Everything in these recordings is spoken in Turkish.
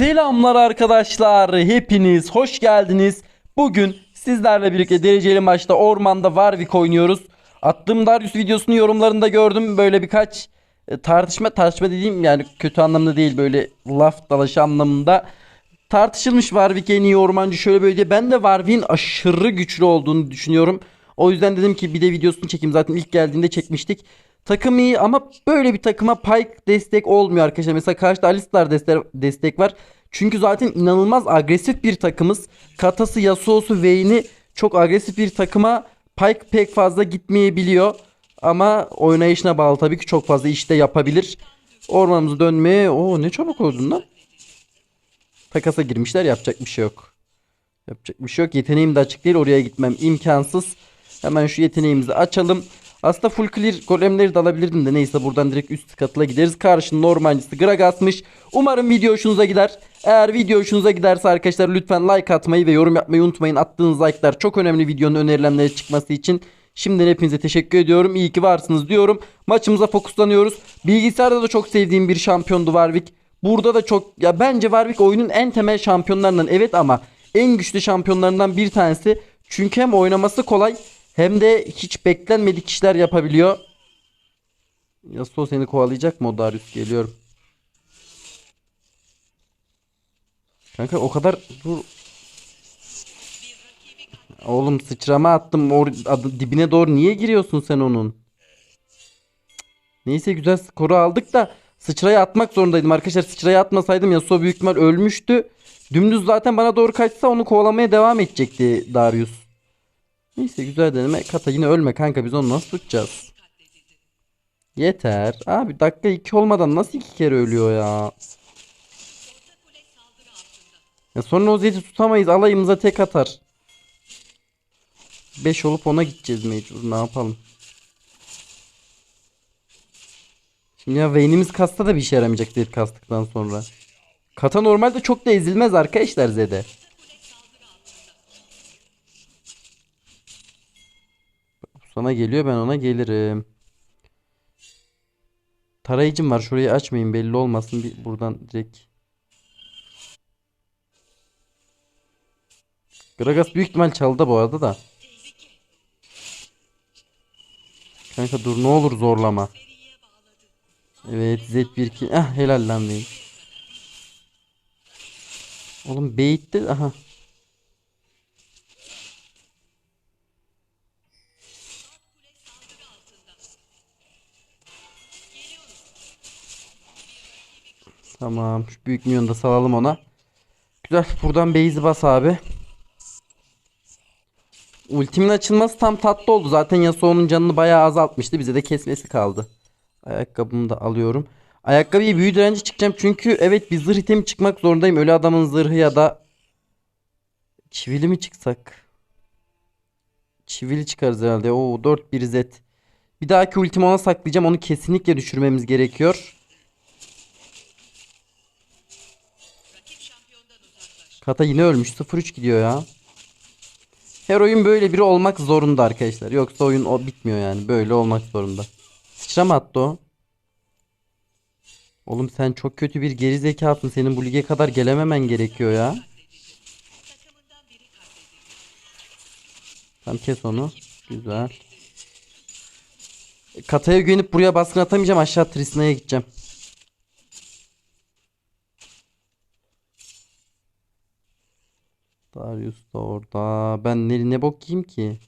Selamlar arkadaşlar. Hepiniz hoş geldiniz. Bugün sizlerle birlikte dereceli maçta ormanda Warwick oynuyoruz. Attığım Darius videosunu yorumlarında gördüm. Böyle birkaç e, tartışma tartışma dediğim yani kötü anlamda değil böyle laf dalaşı anlamında tartışılmış Warwick en iyi ormancı şöyle böyle diye. Ben de Warwick'in aşırı güçlü olduğunu düşünüyorum. O yüzden dedim ki bir de videosunu çekeyim. Zaten ilk geldiğinde çekmiştik. Takım iyi ama böyle bir takıma Pyke destek olmuyor arkadaşlar. Mesela karşıda Alistar destek, var. Çünkü zaten inanılmaz agresif bir takımız. Katası, Yasuo'su, Vayne'i çok agresif bir takıma Pyke pek fazla gitmeyebiliyor. Ama oynayışına bağlı tabii ki çok fazla işte yapabilir. Ormanımızı dönmeye... Oo ne çabuk oldun lan. Takasa girmişler yapacak bir şey yok. Yapacak bir şey yok. Yeteneğim de açık değil. Oraya gitmem imkansız. Hemen şu yeteneğimizi açalım. Aslında full clear golemleri de alabilirdim de neyse buradan direkt üst katıla gideriz. Karşının ormancısı Gragas'mış. Umarım video hoşunuza gider. Eğer video hoşunuza giderse arkadaşlar lütfen like atmayı ve yorum yapmayı unutmayın. Attığınız like'lar çok önemli videonun önerilenlere çıkması için. Şimdiden hepinize teşekkür ediyorum. İyi ki varsınız diyorum. Maçımıza fokuslanıyoruz. Bilgisayarda da çok sevdiğim bir şampiyondu Warwick. Burada da çok ya bence Warwick oyunun en temel şampiyonlarından evet ama en güçlü şampiyonlarından bir tanesi. Çünkü hem oynaması kolay hem de hiç beklenmedik işler yapabiliyor. Yasuo seni kovalayacak mı Darius geliyorum. Kanka o kadar dur. Oğlum sıçrama attım or dibine doğru niye giriyorsun sen onun? Neyse güzel skoru aldık da sıçraya atmak zorundaydım arkadaşlar. Sıçraya atmasaydım Yasuo büyük ihtimal ölmüştü. Dümdüz zaten bana doğru kaçsa onu kovalamaya devam edecekti Darius. Neyse güzel deneme. Kata yine ölme kanka biz onu nasıl tutacağız? Yeter. Abi dakika 2 olmadan nasıl iki kere ölüyor ya? Ya sonra o Zed'i tutamayız. Alayımıza tek atar. 5 olup ona gideceğiz mecbur. Ne yapalım? Şimdi ya Vayne'imiz kasta da bir işe yaramayacak Zed kastıktan sonra. Kata normalde çok da ezilmez arkadaşlar Zed'e. Sana geliyor ben ona gelirim. Tarayıcım var şurayı açmayın belli olmasın bir buradan direkt. Gragas büyük ihtimal çaldı bu arada da. Kanka dur ne olur zorlama. Evet Z1-2 ah helal lan benim. Oğlum bait'te aha. Tamam. Şu büyük milyonu da salalım ona. Güzel. Buradan base'i bas abi. Ultimin açılması tam tatlı oldu. Zaten Yasuo'nun canını bayağı azaltmıştı. Bize de kesmesi kaldı. Ayakkabımı da alıyorum. Ayakkabıyı büyü direnci çıkacağım. Çünkü evet bir zırh itemi çıkmak zorundayım. Ölü adamın zırhı ya da çivili mi çıksak? Çivili çıkarız herhalde. Oo 4 1 Z. Bir dahaki ultimi ona saklayacağım. Onu kesinlikle düşürmemiz gerekiyor. Kata yine ölmüş. 0-3 gidiyor ya. Her oyun böyle biri olmak zorunda arkadaşlar. Yoksa oyun o bitmiyor yani. Böyle olmak zorunda. Sıçra mı attı o? Oğlum sen çok kötü bir geri zekasın. Senin bu lige kadar gelememen gerekiyor ya. Tamam kes onu. Güzel. Kataya güvenip buraya baskın atamayacağım. Aşağı Trisna'ya gideceğim. Darius da orada. Ben ne, ne bok yiyeyim ki?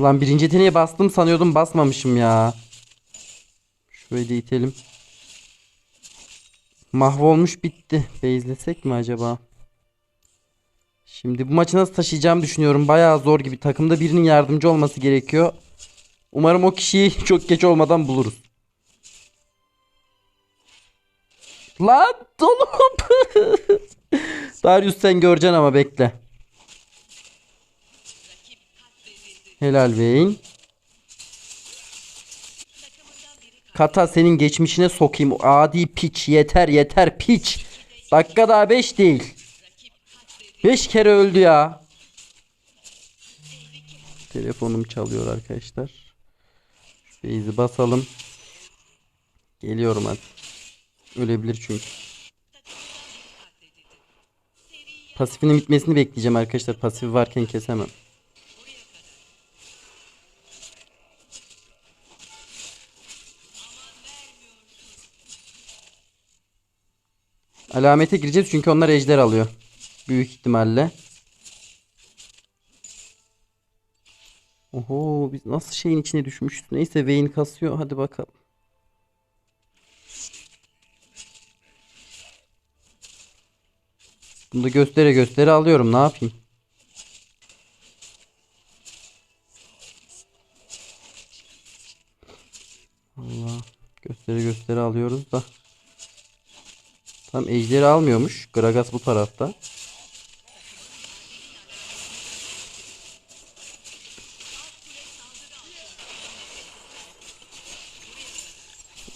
Lan birinci yeteneğe bastım sanıyordum basmamışım ya. Şöyle itelim. Mahvolmuş bitti. Beyzlesek mi acaba? Şimdi bu maçı nasıl taşıyacağımı düşünüyorum. Bayağı zor gibi. Takımda birinin yardımcı olması gerekiyor. Umarım o kişiyi çok geç olmadan buluruz. Lan oğlum. Darius sen göreceksin ama bekle. Helal Vayne. Kata senin geçmişine sokayım. Adi piç. Yeter yeter piç. Dakika daha 5 değil. 5 kere öldü ya. Telefonum çalıyor arkadaşlar. Beyzi basalım. Geliyorum hadi. Ölebilir çünkü. Pasifinin bitmesini bekleyeceğim arkadaşlar. Pasif varken kesemem. Alamete gireceğiz çünkü onlar ejder alıyor. Büyük ihtimalle. Oho biz nasıl şeyin içine düşmüşüz. Neyse Vayne kasıyor. Hadi bakalım. Bunu da göstere göstere alıyorum. Ne yapayım? Allah. Göstere göstere alıyoruz da. Tam ejderi almıyormuş. Gragas bu tarafta.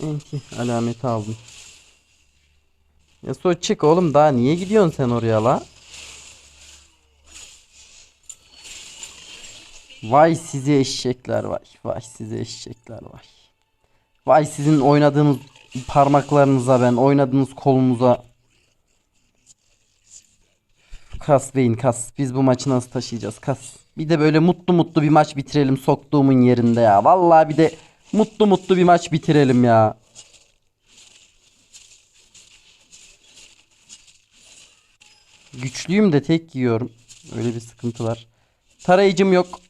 Enki alameti aldım. Yasuo çık oğlum daha niye gidiyorsun sen oraya la? Vay sizi eşekler vay. Vay sizi eşekler vay. Vay sizin oynadığınız parmaklarınıza ben oynadığınız kolunuza. Kas beyin kas. Biz bu maçı nasıl taşıyacağız kas. Bir de böyle mutlu mutlu bir maç bitirelim soktuğumun yerinde ya. Vallahi bir de mutlu mutlu bir maç bitirelim ya. Güçlüyüm de tek yiyorum. Öyle bir sıkıntı var. Tarayıcım yok.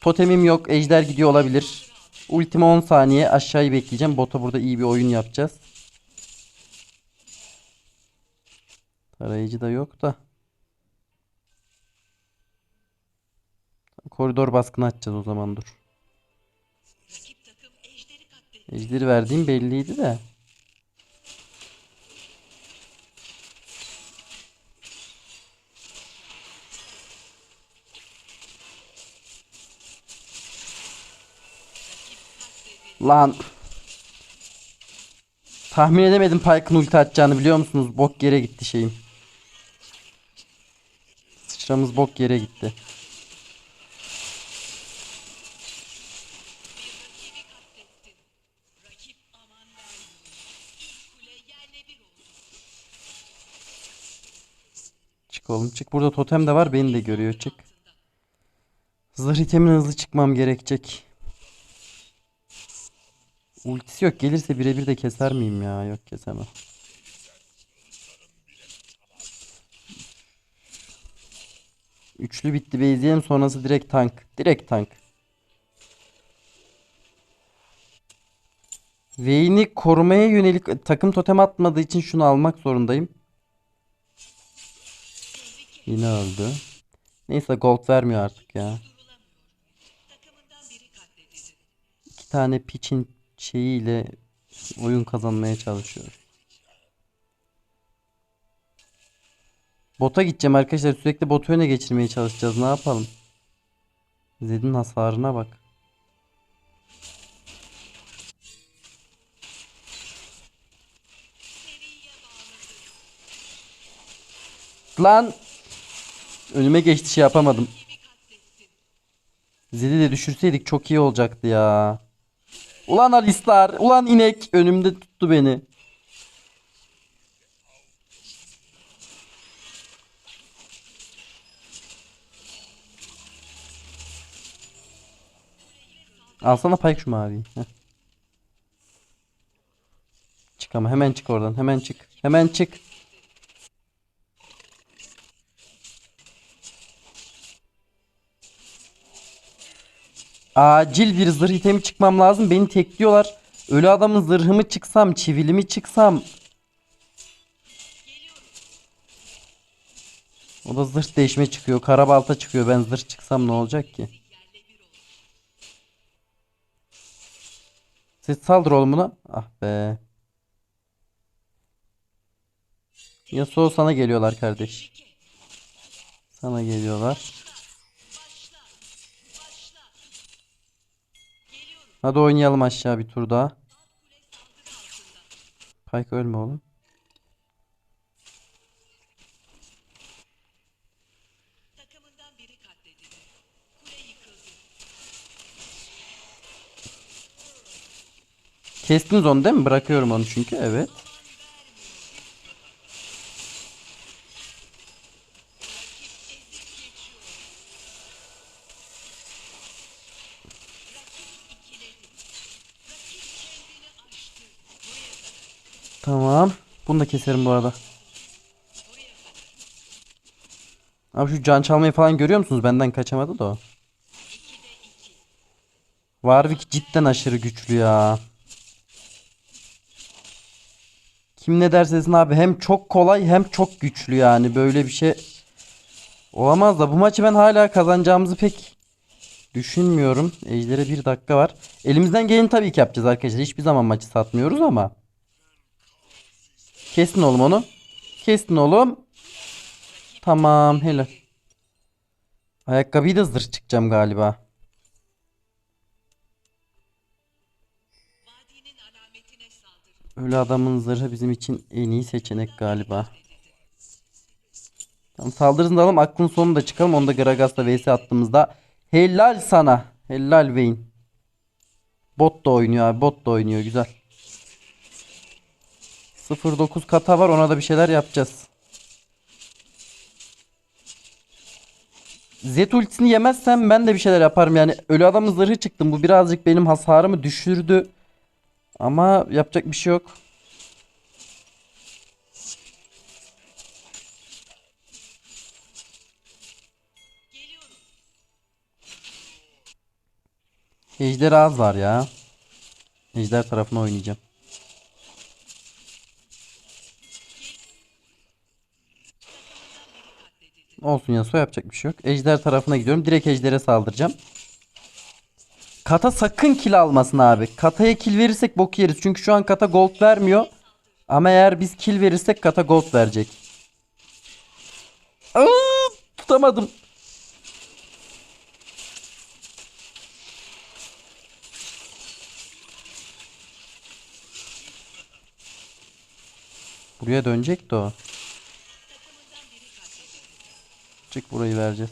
Totemim yok. Ejder gidiyor olabilir. Ultima 10 saniye. Aşağıyı bekleyeceğim. Bota burada iyi bir oyun yapacağız. Tarayıcı da yok da. Koridor baskını açacağız o zaman dur. Ejderi verdiğim belliydi de. Lan. Tahmin edemedim Pyke'ın ulti atacağını biliyor musunuz? Bok yere gitti şeyim. Sıçramız bok yere gitti. Çık oğlum çık. Burada totem de var. Beni de görüyor. Çık. Zırh itemin hızlı çıkmam gerekecek. Ultisi yok. Gelirse birebir de keser miyim ya? Yok kesemem. Üçlü bitti Beyziye'm. Sonrası direkt tank. Direkt tank. Vayne'i korumaya yönelik takım totem atmadığı için şunu almak zorundayım. Yine öldü. Neyse gold vermiyor artık ya. İki tane piçin şeyiyle oyun kazanmaya çalışıyor. Bota gideceğim arkadaşlar. Sürekli botu öne geçirmeye çalışacağız. Ne yapalım? Zed'in hasarına bak. Lan önüme geçti şey yapamadım. Zed'i de düşürseydik çok iyi olacaktı ya. Ulan Alistar, ulan inek önümde tuttu beni. Alsana Pike şu maviyi. Çık ama hemen çık oradan. Hemen çık. Hemen çık. Acil bir zırh itemi çıkmam lazım. Beni tekliyorlar. Ölü adamın zırhımı çıksam, çivilimi çıksam. O da zırh değişme çıkıyor. Karabalta çıkıyor. Ben zırh çıksam ne olacak ki? Siz saldır oğlum buna. Ah be. Yasuo sana geliyorlar kardeş. Sana geliyorlar. Hadi oynayalım aşağı bir tur daha. Pike ölme oğlum. Kestiniz onu değil mi? Bırakıyorum onu çünkü. Evet. Tamam. Bunu da keserim bu arada. Abi şu can çalmayı falan görüyor musunuz? Benden kaçamadı da o. Warwick cidden aşırı güçlü ya. Kim ne derse desin abi hem çok kolay hem çok güçlü yani böyle bir şey olamaz da bu maçı ben hala kazanacağımızı pek düşünmüyorum. Ejder'e bir dakika var. Elimizden geleni tabii ki yapacağız arkadaşlar. Hiçbir zaman maçı satmıyoruz ama. Kestin oğlum onu. Kestin oğlum. Tamam helal. Ayakkabıyı da zırh çıkacağım galiba. Öyle adamın zırhı bizim için en iyi seçenek galiba. Tamam saldırısını alalım. Aklın sonunu da çıkalım. Onu da Gragas'la vs attığımızda. Helal sana. Helal Vayne. Bot da oynuyor abi. Bot da oynuyor. Güzel. 0.9 kata var. Ona da bir şeyler yapacağız. Z ultisini yemezsem ben de bir şeyler yaparım. Yani ölü adamın zırhı çıktım. Bu birazcık benim hasarımı düşürdü. Ama yapacak bir şey yok. Ejder az var ya. Ejder tarafına oynayacağım. Olsun Yasuo yapacak bir şey yok. Ejder tarafına gidiyorum. Direkt Ejder'e saldıracağım. Kata sakın kill almasın abi. Kata'ya kill verirsek bok yeriz. Çünkü şu an Kata gold vermiyor. Ama eğer biz kill verirsek Kata gold verecek. Aa, tutamadım. Buraya dönecek de o. Çık burayı vereceğiz.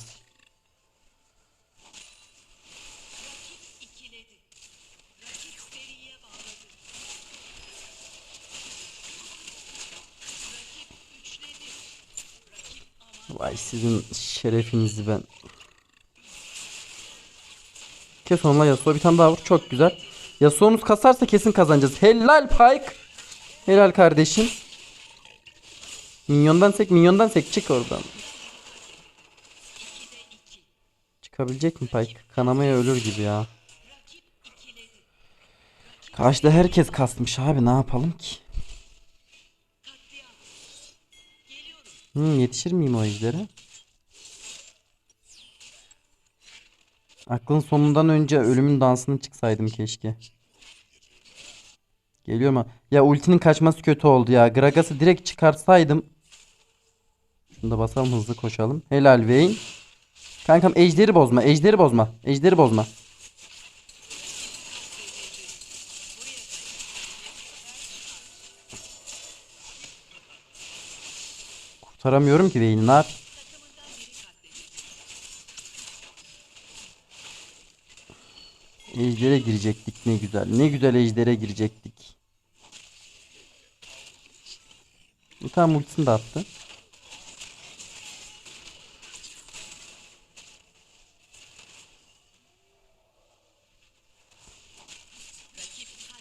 Vay sizin şerefinizi ben. Kes onunla Yasuo bir tane daha vur. Çok güzel. Yasuo'muz kasarsa kesin kazanacağız. Helal Pike. Helal kardeşim. Minyondan sek, minyondan sek. Çık oradan. Çıkabilecek mi Pike? Kanamaya ölür gibi ya. Karşıda herkes kasmış abi. Ne yapalım ki? Hmm, yetişir miyim o ejdere? Aklın sonundan önce ölümün dansını çıksaydım keşke. Geliyor mu? Ya ultinin kaçması kötü oldu ya. Gragas'ı direkt çıkarsaydım. Şunu da basalım hızlı koşalım. Helal Vayne. Kankam ejderi bozma. Ejderi bozma. Ejderi bozma. Kurtaramıyorum ki Vayne'i. Ne yap- Ejder'e girecektik ne güzel. Ne güzel Ejder'e girecektik. Bir tane ultisini de attı.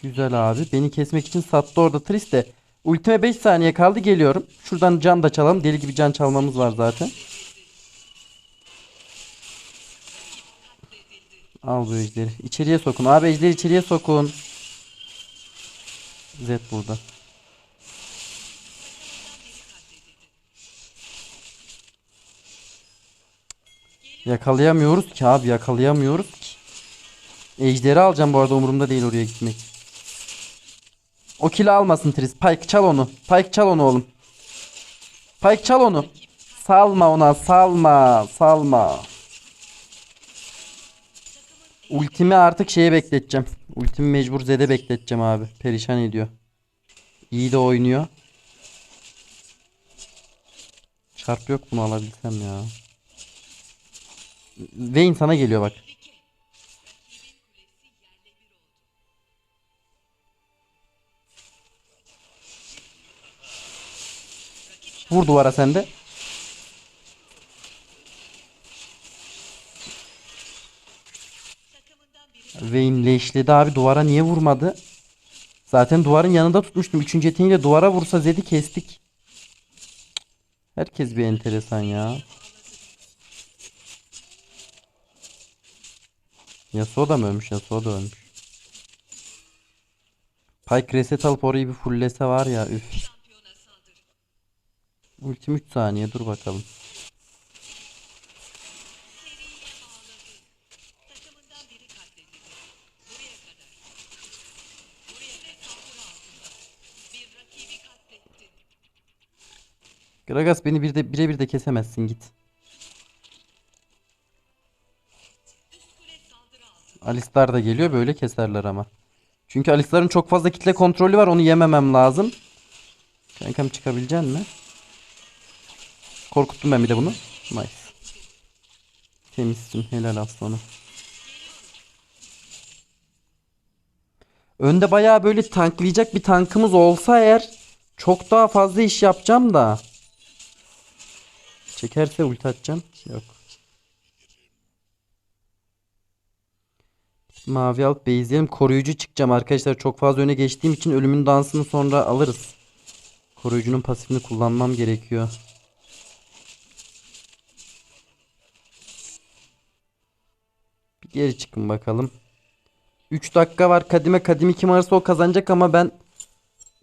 Güzel abi. Beni kesmek için sattı orada Tris de. Ultime 5 saniye kaldı geliyorum. Şuradan can da çalalım. Deli gibi can çalmamız var zaten. Al bu ejderi. İçeriye sokun. Abi ejderi içeriye sokun. Zed burada. Yakalayamıyoruz ki abi yakalayamıyoruz ki. Ejderi alacağım bu arada umurumda değil oraya gitmek. O kili almasın Tris. Pike çal onu. Pike çal onu oğlum. Pike çal onu. Salma ona salma salma. Ultimi artık şeye bekleteceğim. Ultimi mecbur Zed'e bekleteceğim abi. Perişan ediyor. İyi de oynuyor. Çarp yok bunu alabilsem ya. Vayne sana geliyor bak. Vur duvara sen de. Vayne leşledi abi duvara niye vurmadı? Zaten duvarın yanında tutmuştum. Üçüncü yeteneğiyle duvara vursa Zed'i kestik. Herkes bir enteresan ya. Yasuo da mı ölmüş? Yasuo da ölmüş. Pyke reset alıp orayı bir fulllese var ya üf. Ultim 3 saniye dur bakalım. Gragas beni bir de birebir de kesemezsin git. Alistar da geliyor böyle keserler ama. Çünkü Alistar'ın çok fazla kitle kontrolü var onu yememem lazım. Kankam çıkabilecek mi? Korkuttum ben bir de bunu. Nice. Temizsin helal aslanım. Önde bayağı böyle tanklayacak bir tankımız olsa eğer çok daha fazla iş yapacağım da. Çekerse ulti atacağım. Yok. Mavi alıp base'leyelim. Koruyucu çıkacağım arkadaşlar. Çok fazla öne geçtiğim için ölümün dansını sonra alırız. Koruyucunun pasifini kullanmam gerekiyor. Geri çıkın bakalım. 3 dakika var. Kadime kadimi kim ararsa o kazanacak ama ben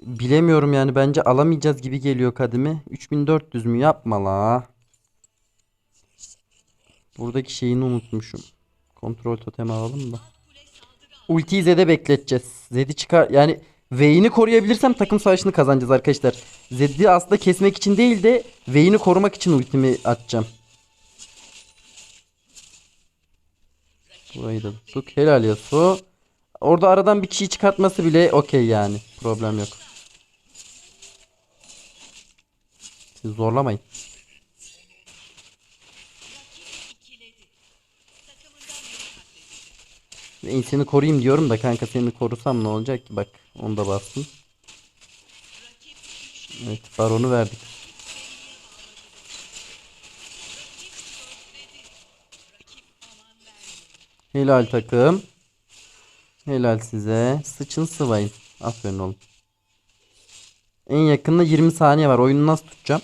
bilemiyorum yani. Bence alamayacağız gibi geliyor kadimi. 3400 mü? Yapma la. Buradaki şeyini unutmuşum. Kontrol totemi alalım da. Ultiyi Zed'e bekleteceğiz. Zed'i çıkar yani Vayne'i koruyabilirsem takım savaşını kazanacağız arkadaşlar. Zed'i aslında kesmek için değil de Vayne'i korumak için ultimi atacağım. Burayı da tuttuk. Helal Yasuo. Orada aradan bir kişiyi çıkartması bile okey yani. Problem yok. Siz zorlamayın. Vayne seni koruyayım diyorum da kanka seni korusam ne olacak ki bak. Onu da bastım. Evet baronu verdik. Helal takım. Helal size. Sıçın sıvayın. Aferin oğlum. En yakında 20 saniye var. Oyunu nasıl tutacağım?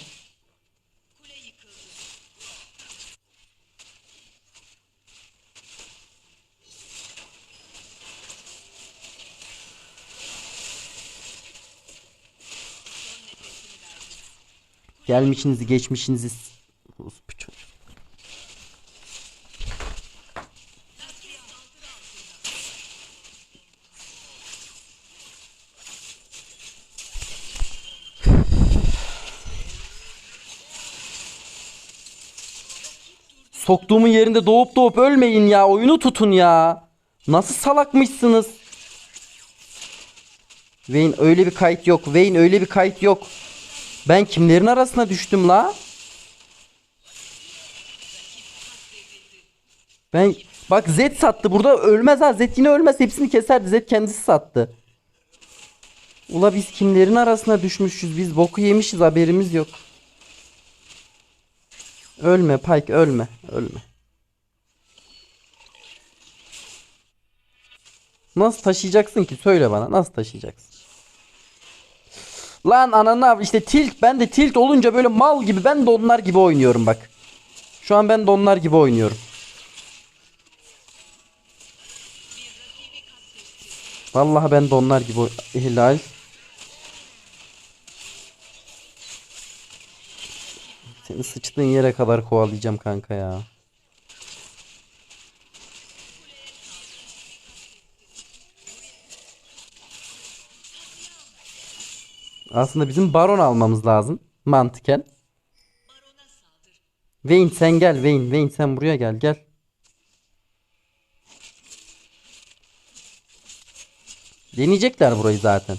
Gelmişinizi geçmişinizi. Soktuğumun yerinde doğup doğup ölmeyin ya. Oyunu tutun ya. Nasıl salakmışsınız? Vayne öyle bir kayıt yok. Vayne öyle bir kayıt yok. Ben kimlerin arasına düştüm la? Ben bak Zed sattı burada ölmez ha Zed yine ölmez hepsini keserdi Zed kendisi sattı. Ula biz kimlerin arasına düşmüşüz biz boku yemişiz haberimiz yok. Ölme Pike ölme ölme. Nasıl taşıyacaksın ki söyle bana nasıl taşıyacaksın? Lan ananı av- işte tilt ben de tilt olunca böyle mal gibi ben de onlar gibi oynuyorum bak. Şu an ben de onlar gibi oynuyorum. Vallahi ben de onlar gibi oy- Seni sıçtığın yere kadar kovalayacağım kanka ya. Aslında bizim baron almamız lazım. Mantıken. Vayne sen gel Vayne. Vayne sen buraya gel gel. Deneyecekler burayı zaten.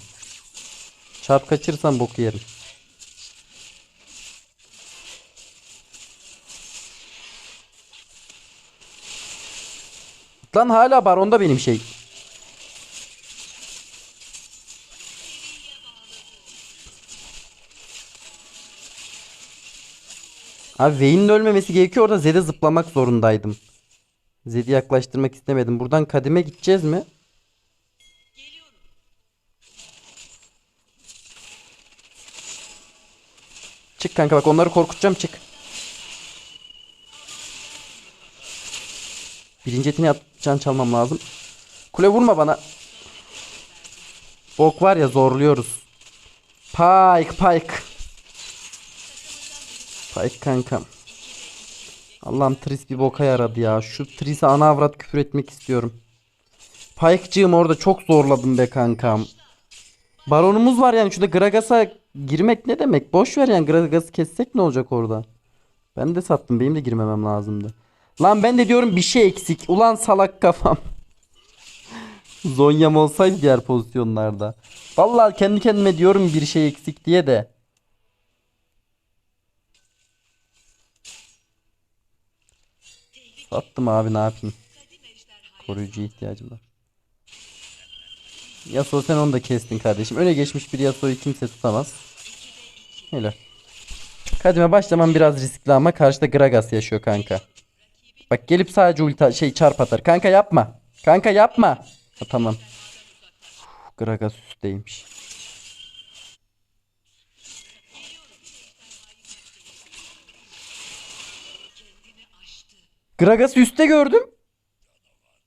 Çarp kaçırırsam boku yerim. Lan hala baronda benim şey. Abi Vayne'in ölmemesi gerekiyor. Orada Zed'e zıplamak zorundaydım. Zed'i yaklaştırmak istemedim. Buradan kadime gideceğiz mi? Çık kanka bak onları korkutacağım çık. Birinci etini at, can çalmam lazım. Kule vurma bana. Ok var ya zorluyoruz. Pike pike. Pike kankam. Allah'ım Tris bir boka yaradı ya. Şu Tris'e ana avrat küfür etmek istiyorum. Pike'cığım orada çok zorladım be kankam. Baronumuz var yani şurada Gragas'a girmek ne demek? Boş ver yani Gragas'ı kessek ne olacak orada? Ben de sattım. Benim de girmemem lazımdı. Lan ben de diyorum bir şey eksik. Ulan salak kafam. Zonya'm olsaydı diğer pozisyonlarda. Vallahi kendi kendime diyorum bir şey eksik diye de. Sattım abi ne yapayım? Koruyucuya ihtiyacım var. Yasuo sen onu da kestin kardeşim. Öne geçmiş bir Yasuo'yu kimse tutamaz. Helal. Kadime başlamam biraz riskli ama karşıda Gragas yaşıyor kanka. Bak gelip sadece ulti şey çarp atar. Kanka yapma. Kanka yapma. Ha, tamam. Gragas üstteymiş. Gragas'ı üstte gördüm.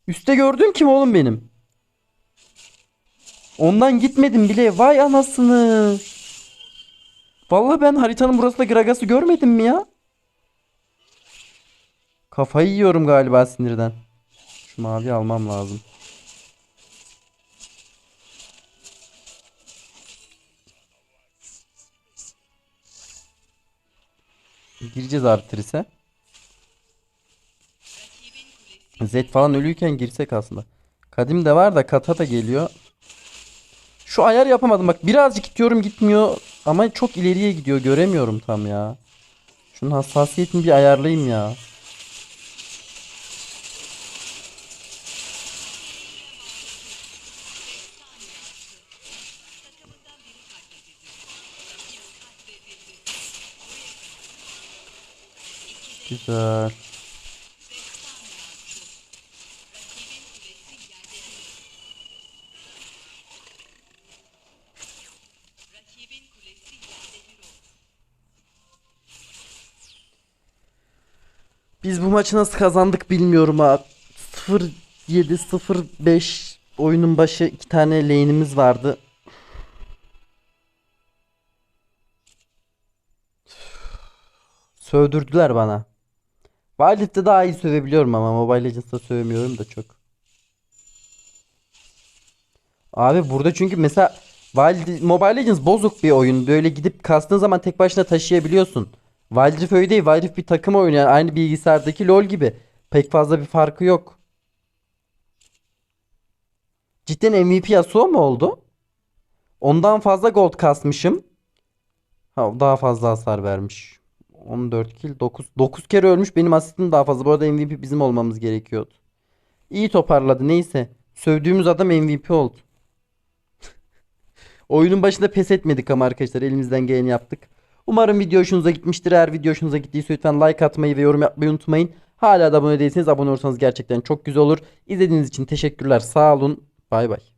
Üste gördüm kim oğlum benim? Ondan gitmedim bile. Vay anasını. Vallahi ben haritanın burasında Gragas'ı görmedim mi ya? Kafayı yiyorum galiba sinirden. Şu mavi almam lazım. Gireceğiz Artris'e. Z falan ölüyken girsek aslında. Kadim de var da kata da geliyor. Şu ayar yapamadım bak birazcık gidiyorum gitmiyor ama çok ileriye gidiyor göremiyorum tam ya. Şunun hassasiyetini bir ayarlayayım ya. Oldu. Biz bu maçı nasıl kazandık bilmiyorum abi. 0-7-0-5 oyunun başı iki tane lane'imiz vardı. Sövdürdüler bana. Rift'te daha iyi sövebiliyorum ama Mobile Legends'ta sövemiyorum da çok. Abi burada çünkü mesela Wild Mobile Legends bozuk bir oyun. Böyle gidip kastığın zaman tek başına taşıyabiliyorsun. Wild Rift öyle değil. Wild bir takım oyunu yani aynı bilgisayardaki LoL gibi. Pek fazla bir farkı yok. Cidden MVP Yasuo mu oldu? Ondan fazla gold kasmışım. Ha daha fazla hasar vermiş. 14 kill 9 9 kere ölmüş. Benim asistim daha fazla. Bu arada MVP bizim olmamız gerekiyordu. İyi toparladı neyse. Sövdüğümüz adam MVP oldu. Oyunun başında pes etmedik ama arkadaşlar elimizden geleni yaptık. Umarım video hoşunuza gitmiştir. Eğer video hoşunuza gittiyse lütfen like atmayı ve yorum yapmayı unutmayın. Hala da abone değilseniz abone olursanız gerçekten çok güzel olur. İzlediğiniz için teşekkürler. Sağ olun. Bay bay.